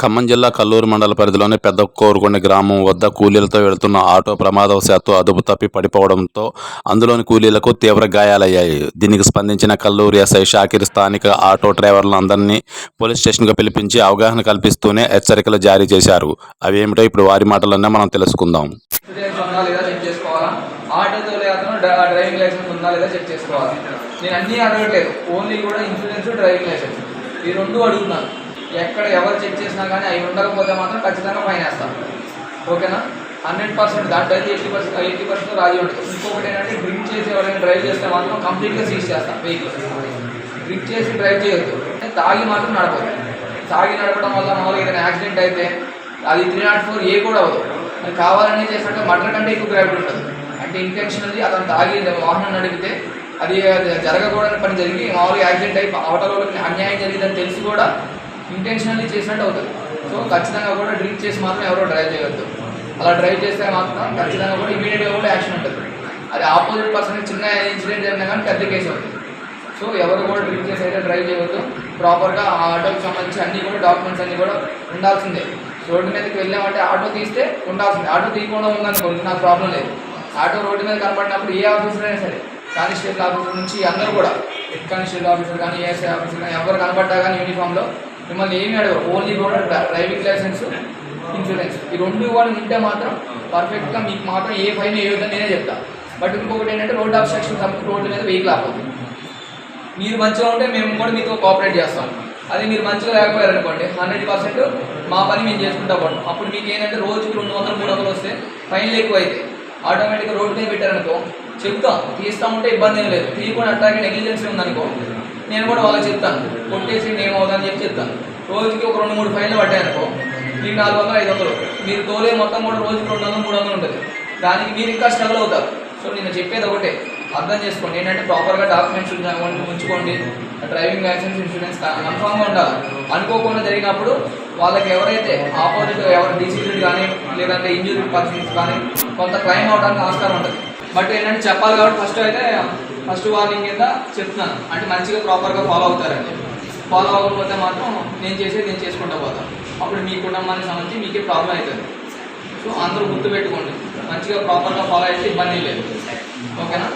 ఖమ్మం జిల్లా కల్లూరు మండల పరిధిలోని పెద్ద కోరుకొండ గ్రామం వద్ద కూలీలతో వెళుతున్న ఆటో ప్రమాదవశాత్తు అదుపు తప్పి పడిపోవడంతో అందులోని కూలీలకు తీవ్ర గాయాలయ్యాయి. దీనికి స్పందించిన కల్లూరు ఎస్ఐ షాకిర్ స్థానిక ఆటో డ్రైవర్లను అందరినీ పోలీస్ స్టేషన్కు పిలిపించి అవగాహన కల్పిస్తూనే హెచ్చరికలు జారీ చేశారు. అవేమిటో ఇప్పుడు వారి మాటలనే మనం తెలుసుకుందాం. ఇన్సూరెన్స్ ఉందా లేదా చేసుకోవాలా ఆటో తోలే అతను డ్రైవింగ్ లైసెన్స్ ఉందా లేదా చెక్ చేసుకోవాలి. నేను అన్నీ అడగట్లేదు. ఓన్లీ కూడా ఇన్సూరెన్స్ డ్రైవింగ్ లైసెన్స్. ఈ రెండు అడుగుతున్నాను ఎక్కడ ఎవరు చెక్ చేసినా కానీ అవి ఉండకపోతే మాత్రం ఖచ్చితంగా ఫైన్ వేస్తాను ఓకేనా? హండ్రెడ్ పర్సెంట్ దాంట్లో అయితే ఎయిటీ పర్సెంట్ ఎయిటీ పర్సెంట్ రాజీ ఉంటుంది. ఇంకొకటి ఏంటంటే డ్రింక్ చేసి ఎవరైనా డ్రైవ్ చేస్తే మాత్రం కంప్లీట్గా సీజ్ చేస్తాను వెహికల్ డ్రింక్ చేసి డ్రైవ్ చేయొద్దు. తాగి మాత్రం నడపదు తాగి నడపడం వల్ల మామూలుగా ఏదైనా యాక్సిడెంట్ అయితే అది త్రీ నాట్ ఫోర్ ఏ కూడా అవ్వదు. కావాలనే చేసినట్టు మర్డర్ కంటే ఎక్కువ గ్రావిటీ ఉంటుంది. అంటే ఇంటెన్షనల్లీ అతను తాగి వాహనం నడిపితే అది జరగకూడని పని జరిగి మామూలుగా యాక్సిడెంట్ అయి అవతలకి అన్యాయం జరిగిందని తెలిసి కూడా ఇంటెన్షనల్లీ చేసినట్టు అవుతుంది. సో ఖచ్చితంగా కూడా డ్రింక్ చేసి మాత్రం ఎవరో డ్రైవ్ చేయవద్దు అలా డ్రైవ్ చేస్తే మాత్రం ఖచ్చితంగా కూడా ఇమీడియట్గా కూడా యాక్షన్ ఉంటుంది. అది ఆపోజిట్ పర్సన్ చిన్న ఇన్సిడెంట్ జరిగినా కానీ పెద్ద కేసు అవుతుంది. సో ఎవరు కూడా డ్రింక్ చేసి అయితే డ్రైవ్ చేయవద్దు ప్రాపర్గా ఆ ఆటోకి సంబంధించి అన్ని కూడా డాక్యుమెంట్స్ అన్నీ కూడా ఉండాల్సిందే. రోడ్డు మీదకి వెళ్ళామంటే ఆటో తీస్తే ఉండాల్సిందే. ఆటో తీయకుండా ఉందనుకోండి నాకు ప్రాబ్లం లేదు. ఆటో రోడ్డు మీద కనపడినప్పుడు ఏ ఆఫీసర్ అయినా సరే కానిస్టేబుల్ ఆఫీసర్ నుంచి అందరూ కూడా హెడ్ కానిస్టేబుల్ ఆఫీసర్ కానీ ఏఎస్ఐ ఆఫీసర్ కానీ ఎవరు కనబడ్డా కానీ యూనిఫామ్లో మిమ్మల్ని ఏమి అడగవు ఓన్లీ కూడా డ్రైవింగ్ లైసెన్స్ ఇన్సూరెన్స్ ఈ రెండు కూడా ఉంటే మాత్రం పర్ఫెక్ట్గా మీకు మాత్రం ఏ ఫైన్ వేయొద్దని నేనే చెప్తా. బట్ ఇంకొకటి ఏంటంటే రోడ్ అబ్స్ట్రక్షన్ కాబట్టి రోడ్డు మీద వెహికల్ ఆపదు మీరు మంచిగా ఉంటే మేము కూడా మీతో కోఆపరేట్ చేస్తాం. అది మీరు మంచిగా లేకపోయారు అనుకోండి హండ్రెడ్ పర్సెంట్ మా పని మేము చేసుకుంటా పోవడం అప్పుడు మీకు ఏంటంటే రోజుకి రెండు వందలు మూడు వందలు వస్తే ఫైన్లు ఎక్కువ అయితే ఆటోమేటిక్గా రోడ్ మీద పెట్టారనుకో చెప్తాం తీస్తా ఉంటే ఇబ్బంది ఏం లేదు. తీయకుండా అట్లాగే నెగ్లిజెన్సీ ఉందనుకో నేను కూడా వాళ్ళకి చెప్తాను. కొట్టేసి నేను చెప్పి చెప్తాను. రోజుకి ఒక రెండు మూడు ఫైన్లు పడ్డాయనుకో మీకు నాలుగు వందలు ఐదు వందలు మీరు తోలే మొత్తం కూడా రోజుకి రెండు వందలు మూడు వందలు ఉంటుంది. దానికి మీరు ఇంకా స్ట్రగుల్ అవుతారు. సో నేను చెప్పేది ఒకటే అర్థం చేసుకోండి. ఏంటంటే ప్రాపర్గా డాక్యుమెంట్స్ ఉంచుకోండి. డ్రైవింగ్ లైసెన్స్ ఇన్సూరెన్స్ కన్ఫామ్గా ఉండాలి. అనుకోకుండా జరిగినప్పుడు వాళ్ళకి ఎవరైతే ఆపోజిట్ ఎవరు డిసీజ్డ్ కానీ లేదంటే ఇంజూరీ పర్సన్స్ కానీ కొంత క్లైమ్ అవడానికి ఆస్కారం ఉంటుంది. బట్ ఏంటంటే చెప్పాలి కాబట్టి ఫస్ట్ అయితే ఫస్ట్ వార్నింగ్ కింద చెప్తున్నాను. అంటే మంచిగా ప్రాపర్గా ఫాలో అవుతారండి ఫాలో అవ్వకపోతే మాత్రం నేను చేసేది నేను చేసుకుంటా పోతాను అప్పుడు మీ కుటుంబానికి సంబంధించి మీకే ప్రాబ్లం అవుతుంది. సో అందరూ గుర్తుపెట్టుకోండి. మంచిగా ప్రాపర్గా ఫాలో అయితే ఇబ్బంది లేదు. ఓకేనా?